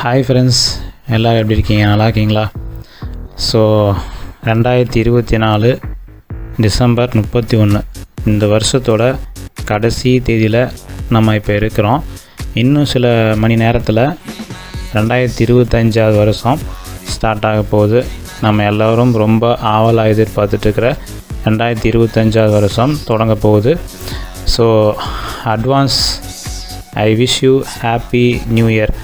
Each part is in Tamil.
ஹாய் ஃப்ரெண்ட்ஸ் எல்லோரும் எப்படி இருக்கீங்க? நல்லா இருக்கீங்களா? ஸோ ரெண்டாயிரத்தி இருபத்தி நாலு டிசம்பர் முப்பத்தி ஒன்று இந்த வருஷத்தோட கடைசி தேதியில் நம்ம இப்போ இருக்கிறோம். இன்னும் சில மணி நேரத்தில் ரெண்டாயிரத்தி இருபத்தஞ்சாவது வருஷம் ஸ்டார்ட் ஆக போகுது. நம்ம எல்லோரும் ரொம்ப ஆவலாக எதிர்பார்த்துட்ருக்கிற ரெண்டாயிரத்தி இருபத்தஞ்சாவது வருஷம் தொடங்க போகுது. So advance I wish you happy new year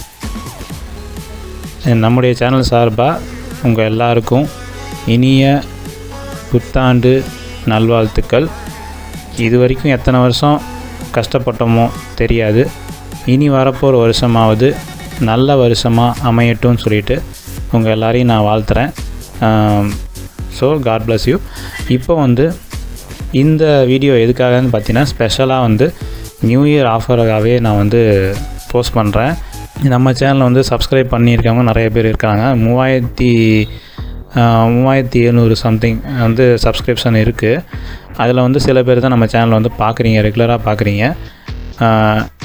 நம்முடைய சேனல் சார்பாக உங்கள் எல்லாருக்கும் இனிய புத்தாண்டு நல்வாழ்த்துக்கள். இது வரைக்கும் எத்தனை வருஷம் கஷ்டப்பட்டோமோ தெரியாது. இனி வரப்போகிற வருஷமாவது நல்ல வருஷமாக அமையட்டும்னு சொல்லிட்டு உங்கள் எல்லாரையும் நான் வாழ்த்துறேன். ஸோ காட் பிளஸ் யூ இப்போ வந்து இந்த வீடியோ எதுக்காகன்னு பார்த்தீங்கன்னா ஸ்பெஷலாக வந்து நியூ இயர் ஆஃபராகவே நான் வந்து போஸ்ட் பண்ணுறேன் நம்ம சேனலை வந்து சப்ஸ்கிரைப் பண்ணியிருக்கவங்க நிறைய பேர் இருக்காங்க. மூவாயிரத்தி மூவாயிரத்தி எழுநூறு சம்திங் வந்து சப்ஸ்கிரிப்ஷன் இருக்குது அதில் வந்து சில பேர் தான் நம்ம சேனலை வந்து பார்க்குறீங்க ரெகுலராக பார்க்குறீங்க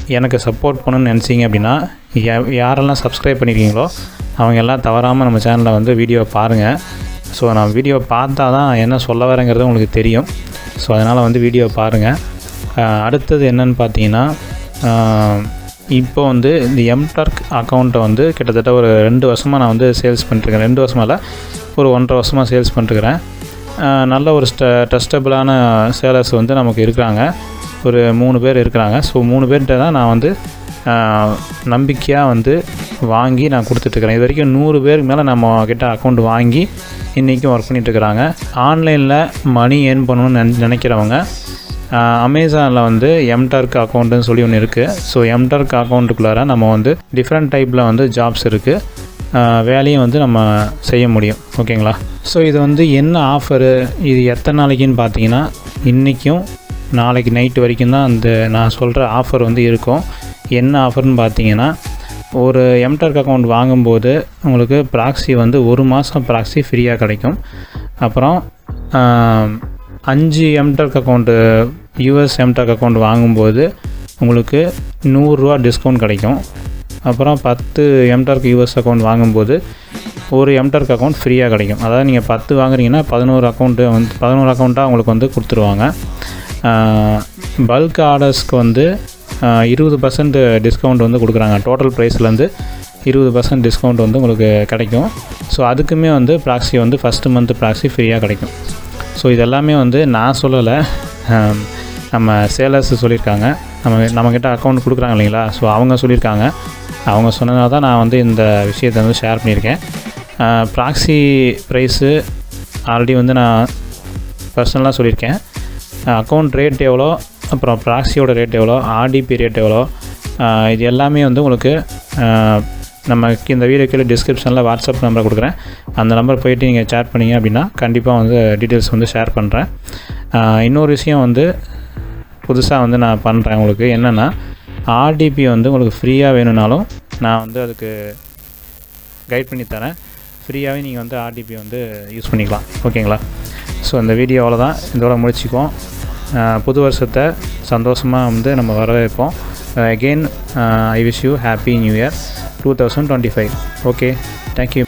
எனக்கு சப்போர்ட் பண்ணணும்னு நினச்சிங்க அப்படின்னா யா- யாரெல்லாம் சப்ஸ்கிரைப் பண்ணியிருக்கீங்களோ அவங்க எல்லாம் தவறாமல் நம்ம சேனலில் வந்து வீடியோ பாருங்கள் ஸோ நான் வீடியோ பார்த்தா தான் என்ன சொல்ல வரேங்கிறது உங்களுக்கு தெரியும். ஸோ அதனால் வந்து வீடியோ பாருங்கள் அடுத்தது என்னன்னு பார்த்தீங்கன்னா இப்போ வந்து இந்த எம்டர்க் அக்கௌண்ட்டை வந்து கிட்டத்தட்ட ஒரு ரெண்டு வருஷமாக நான் வந்து சேல்ஸ் பண்ணிட்டுருக்கேன். ரெண்டு வருஷமாக இல்லை ஒரு ஒன்றரை வருஷமாக சேல்ஸ் பண்ணிட்டுருக்கிறேன் நல்ல ஒரு ஸ்ட ட்ரஸ்டபிளான சேலர்ஸ் வந்து நமக்கு இருக்கிறாங்க. ஒரு மூணு பேர் இருக்கிறாங்க. ஸோ மூணு பேர்கிட்ட தான் நான் வந்து நம்பிக்கையாக வந்து வாங்கி நான் கொடுத்துட்ருக்குறேன் இது வரைக்கும் நூறு பேருக்கு மேலே நம்ம கிட்ட அக்கௌண்ட் வாங்கி இன்றைக்கும் ஒர்க் பண்ணிகிட்ருக்குறாங்க ஆன்லைனில் மணி ஏர்ன் பண்ணணும்னு நினைக்கிறவங்க அமேசானில் வந்து எம்டர்க் அக்கௌண்ட்டுன்னு சொல்லி ஒன்று இருக்குது ஸோ எம்டர்க் அக்கௌண்ட்டுக்குள்ளார நம்ம வந்து டிஃப்ரெண்ட் டைப்பில் வந்து ஜாப்ஸ் இருக்குது வேலையும் வந்து நம்ம செய்ய முடியும். ஓகேங்களா ஸோ இது வந்து என்ன ஆஃபரு இது எத்தனை நாளைக்குன்னு பார்த்தீங்கன்னா இன்றைக்கும் நாளைக்கு நைட்டு வரைக்கும் தான் அந்த நான் சொல்கிற ஆஃபர் வந்து இருக்கும். என்ன ஆஃபர்னு பார்த்தீங்கன்னா ஒரு எம்டர்க் அக்கௌண்ட் வாங்கும்போது உங்களுக்கு ப்ராக்ஸி வந்து ஒரு மாதம் ப்ராக்ஸி ஃப்ரீயாக கிடைக்கும். அப்புறம் அஞ்சு MTurk account US MTurk account வாங்கும்போது உங்களுக்கு நூறுரூவா டிஸ்கவுண்ட் கிடைக்கும். அப்புறம் பத்து எம்டர்க் யூஎஸ் அக்கௌண்ட் வாங்கும்போது ஒரு எம்டர்க் அக்கௌண்ட் ஃப்ரீயாக கிடைக்கும். அதாவது நீங்கள் பத்து வாங்குறீங்கன்னா பதினோரு அக்கௌண்ட்டு வந்து பதினோரு அக்கௌண்ட்டாக உங்களுக்கு வந்து கொடுத்துருவாங்க. பல்க் ஆர்டர்ஸ்க்கு வந்து இருபது பர்சன்ட் டிஸ்கவுண்ட் வந்து கொடுக்குறாங்க. டோட்டல் ப்ரைஸ்லேருந்து இருபது பர்சன்ட் டிஸ்கவுண்ட் வந்து உங்களுக்கு கிடைக்கும். ஸோ அதுக்குமே வந்து ப்ராக்ஸி வந்து ஃபஸ்ட்டு மந்த் ப்ராக்ஸி ஃப்ரீயாக கிடைக்கும். ஸோ இதெல்லாமே வந்து நான் சொல்லலை. நம்ம சேலர்ஸ் சொல்லியிருக்காங்க. நம்ம நம்மக்கிட்ட அக்கௌண்ட் கொடுக்குறாங்க இல்லைங்களா? ஸோ அவங்க சொல்லியிருக்காங்க. அவங்க சொன்னதால தான் நான் வந்து இந்த விஷயத்தை வந்து ஷேர் பண்ணியிருக்கேன். ப்ராக்ஸி ப்ரைஸு ஆல்ரெடி வந்து நான் பர்சனலாக சொல்லியிருக்கேன். அக்கௌண்ட் ரேட் எவ்வளோ? அப்புறம் ப்ராக்ஸியோட ரேட் எவ்வளோ? ஆர்டிபி ரேட் எவ்வளோ? இது எல்லாமே வந்து உங்களுக்கு நம்ம இந்த வீடியோ கீழே டிஸ்கிரிப்ஷனில் வாட்ஸ்அப் நம்பரை கொடுக்குறேன். அந்த நம்பர் போயிட்டு நீங்கள் சேட் பண்ணீங்க அப்படின்னா கண்டிப்பாக வந்து டீட்டெயில்ஸ் வந்து ஷேர் பண்ணுறேன் இன்னொரு விஷயம் வந்து புதுசாக வந்து நான் பண்ணுறேன் உங்களுக்கு. என்னென்னா ஆர்டிபி வந்து உங்களுக்கு ஃப்ரீயாக வேணும்னாலும் நான் வந்து அதுக்கு கைட் பண்ணி தரேன். ஃப்ரீயாகவே நீங்கள் வந்து ஆர்டிபி வந்து யூஸ் பண்ணிக்கலாம். ஓகேங்களா ஸோ இந்த வீடியோ அவ்வளோதான் இதோட முடிச்சுக்குவோம். புது வருஷத்தை சந்தோஷமாக வந்து நம்ம வரவேற்போம். Again I wish you happy new year two thousand twenty five okay thank you